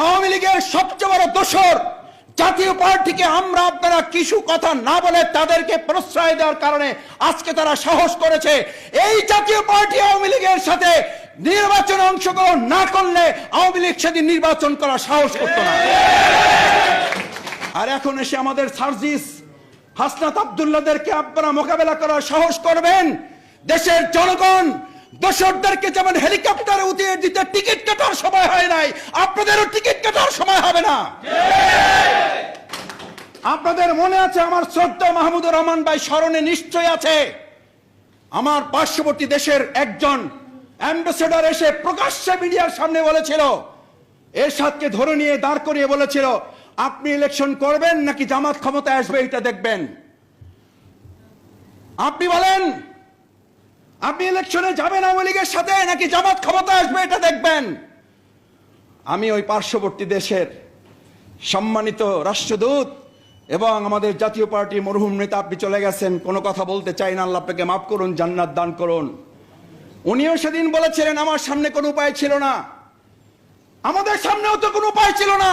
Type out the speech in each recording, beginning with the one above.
আওয়ামী লীগের সবচেয়ে বড় দোষর জাতীয় পার্টিকে আমরা আপনারা কিছু কথা না বলে তাদেরকে প্রশ্রয় দেওয়ার কারণে আজকে তারা সাহস করেছে। এই জাতীয় পার্টি আওয়ামী লীগের সাথে নির্বাচনে অংশগ্রহণ না করলে আওয়ামী লীগ সেদিন নির্বাচন করার সাহস করতো না। আর এখন এসে আমাদের সার্জিস হাসনাত আবদুল্লাদেরকে আপনারা মোকাবেলা করার সাহস করবেন। দেশের জনগণ দোসরদেরকে যেমন হেলিকপ্টারে উঠিয়ে দিতে টিকিট কাটার সময় হয় নাই, আপনাদেরও টিকিট কাটার সময় হবে না। আপনাদের মনে আছে আমার শ্রদ্ধা মাহমুদুর রহমান ভাই স্মরণে নিশ্চয় আছে? আমার পার্শ্ববর্তী দেশের একজন অ্যাম্বাসেডর এসে প্রকাশ্যে মিডিয়ার সামনে বলেছিল, এরশাদকে ধরে নিয়ে দাঁড় করিয়ে বলেছিল, আপনি ইলেকশন করবেন নাকি জামাত ক্ষমতায় আসবে এটা দেখবেন? আপনি বলেন আপনি ইলেকশনে যাবেন আওয়ামী লীগের সাথে নাকি জামাত ক্ষমতা আসবে এটা দেখবেন? আমি ওই পার্শ্ববর্তী দেশের সম্মানিত রাষ্ট্রদূত এবং আমাদের জাতীয় পার্টি মরহুম নেতা, আপনি চলে গেছেন, কোনো কথা বলতে চাই না, আল্লাহ আপনাকে মাফ করুন, জান্নাত দান করুন। উনিও সেদিন বলেছিলেন, আমার সামনে কোনো উপায় ছিল না। আমাদের সামনেও তো কোনো উপায় ছিল না।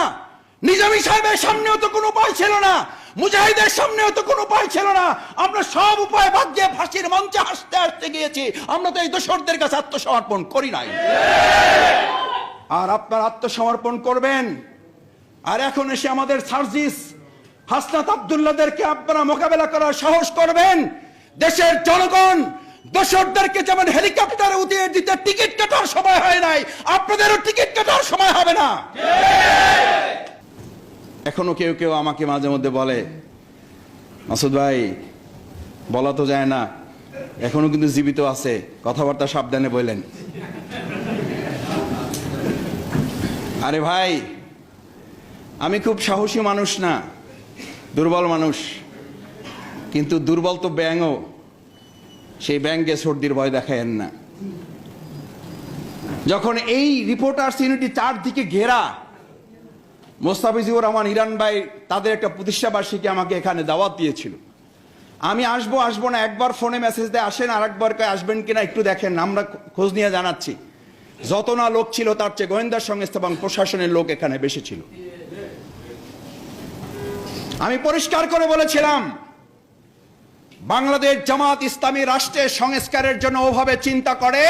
নিজামী সাহেবের সামনেও তো কোনো উপায় ছিল না। মুজাহিদের সামনেও তো কোনো উপায় ছিল না। আমরা সব উপায় বাদ দিয়ে ফাঁসির মঞ্চে হাসতে হাসতে গিয়েছি। আমরা তো এই দোসরদের কাছে আত্মসমর্পণ করি নাই। আর আপনার আত্মসমর্পণ করবেন। আর এখন এসে আমাদের সার্জিস হাসনাত আবদুল্লাদেরকে আপনারা মোকাবেলা করার সাহস করবেন। দেশের জনগণ দোসরদেরকে যেমন হেলিকপ্টারে উঠিয়ে দিতে টিকিট কাটার সময় হয় নাই, আপনাদেরও টিকিট কাটার সময় হবে না। এখনও কেউ কেউ আমাকে মাঝে মধ্যে বলে, মাসুদ ভাই, বলা তো যায় না, এখনও কিন্তু জীবিত আছে, কথাবার্তা সাবধানে বললেন আরে ভাই, আমি খুব সাহসী মানুষ না, দুর্বল মানুষ, কিন্তু দুর্বল তো ব্যাঙও, সেই ব্যাংকে সর্দির ভয় দেখায়েন না। যখন এই রিপোর্টার্স ইউনিটি চারদিকে ঘেরা মোস্তাফিজুর রহমান ইরান ভাই তাদের একটা প্রতিষ্ঠাবার্ষিকী আমাকে এখানে দাওয়াত দিয়েছিল। আমি আসব আসব না, একবার ফোনে মেসেজ দিয়ে, আসেন আর একবার আসবেন কিনা একটু দেখেন, আমরা খোঁজ নিয়ে জানাচ্ছি। যত না লোক ছিল তার চেয়ে গোয়েন্দা সংস্থা এবং প্রশাসনের লোক এখানে বেশি ছিল। আমি পরিষ্কার করে বলেছিলাম বাংলাদেশ জামাত ইসলামী রাষ্ট্রের সংস্কারের জন্য ওভাবে চিন্তা করে,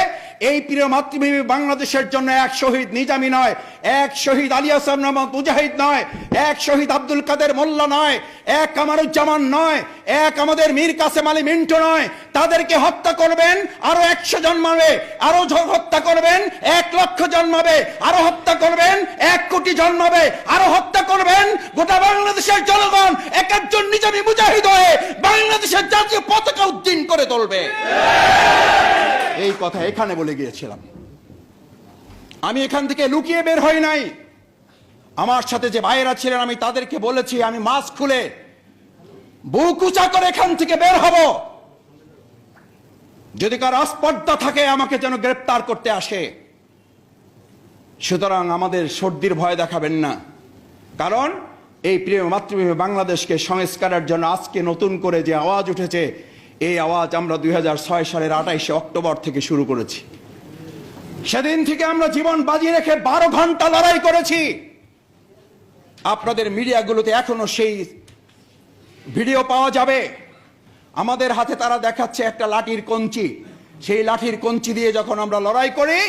এই প্রিয় মাতৃভূমি বাংলাদেশের জন্য এক শহীদ নিজামি নয়, এক শহীদ আলী আসাম নামক মুজাহিদ নয়, এক শহীদ আব্দুল কাদের মোল্লা নয়, এক কামারুজ্জামান নয়, এক আমাদের মীর কাসেম আলী মিন্টু নয়। তাদেরকে হত্যা করবেন, আরও একশো জন্মাবে আরও হত্যা করবেন, এক লক্ষ জন্মাবে আরও হত্যা করবেন এক কোটি জন্মাবে, আরও হত্যা করবেন, গোটা বাংলাদেশের জনগণ এক একজন নিজামী মুজাহিদ হয়ে বাংলাদেশের জাতীয় পতাকা উদ্দিন করে তুলবে। এই কথা এখানে বলে গিয়েছিলাম। আমি এখান থেকে লুকিয়ে বের হই নাই। আমার সাথে যে ভাইয়েরা ছিলেন, আমি তাদেরকে বলেছি, আমি মাস্ক খুলে বুক উঁচা করে এখান থেকে বের হব। যদি কার আস্পর্ধা থাকে, আমাকে যেন গ্রেপ্তার করতে আসে। সুতরাং আমাদের সর্দির ভয় দেখাবেন না। কারণ এই প্রিয় মাতৃভূমি বাংলাদেশকে সংস্কারের জন্য আজকে নতুন করে যে আওয়াজ উঠেছে, এই আওয়াজ আমরা দু হাজার ছয় সালের আঠাইশে অক্টোবর থেকে শুরু করেছি। সেদিন থেকে আমরা জীবন বাজি রেখে বারো ঘণ্টা লড়াই করেছি। আপনাদের মিডিয়াগুলোতে এখনও সেই ভিডিও পাওয়া যাবে। আমাদের হাতে তারা দেখাচ্ছে একটা লাঠির কঞ্চি। সেই লাঠির কঞ্চি দিয়ে যখন আমরা লড়াই করি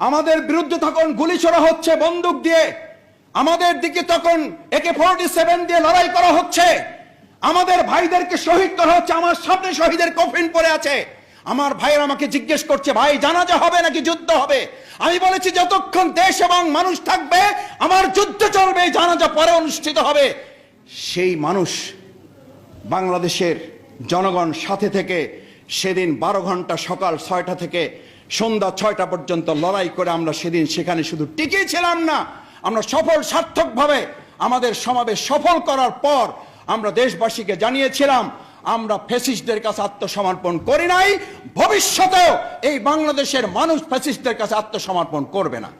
আমাদের বিরুদ্ধে তখন গুলি ছোড়া হচ্ছে, বন্দুক দিয়ে। আমাদের দিকে তখন একে ফোরটি সেভেন দিয়ে লড়াই করা হচ্ছে। আমাদের ভাইদেরকে শহীদ করা হচ্ছে, আমার সামনে শহীদের কফিন পড়ে আছে। আমার ভাইয়ের আমাকে জিজ্ঞেস করছে, ভাই, জানাজা হবে নাকি যুদ্ধ হবে? আমি বলেছি, যতক্ষণ দেশ এবং মানুষ থাকবে, আমার যুদ্ধ চলবে জানাজা পরে অনুষ্ঠিত হবে। সেই মানুষ বাংলাদেশের জনগণ সাথে থেকে সেদিন বারো ঘণ্টা সকাল ছয়টা থেকে সন্ধ্যা ছয়টা পর্যন্ত লড়াই করে আমরা সেদিন সেখানে শুধু টিকেই ছিলাম না, আমরা সফল সার্থকভাবে আমাদের সমাবেশ সফল করার পর আমরা দেশবাসীকে জানিয়েছিলাম, আমরা ফেসিস্টদের কাছে আত্মসমর্পণ করি নাই, ভবিষ্যতেও এই বাংলাদেশের মানুষ ফেসিস্টদের কাছে আত্মসমর্পণ করবে না।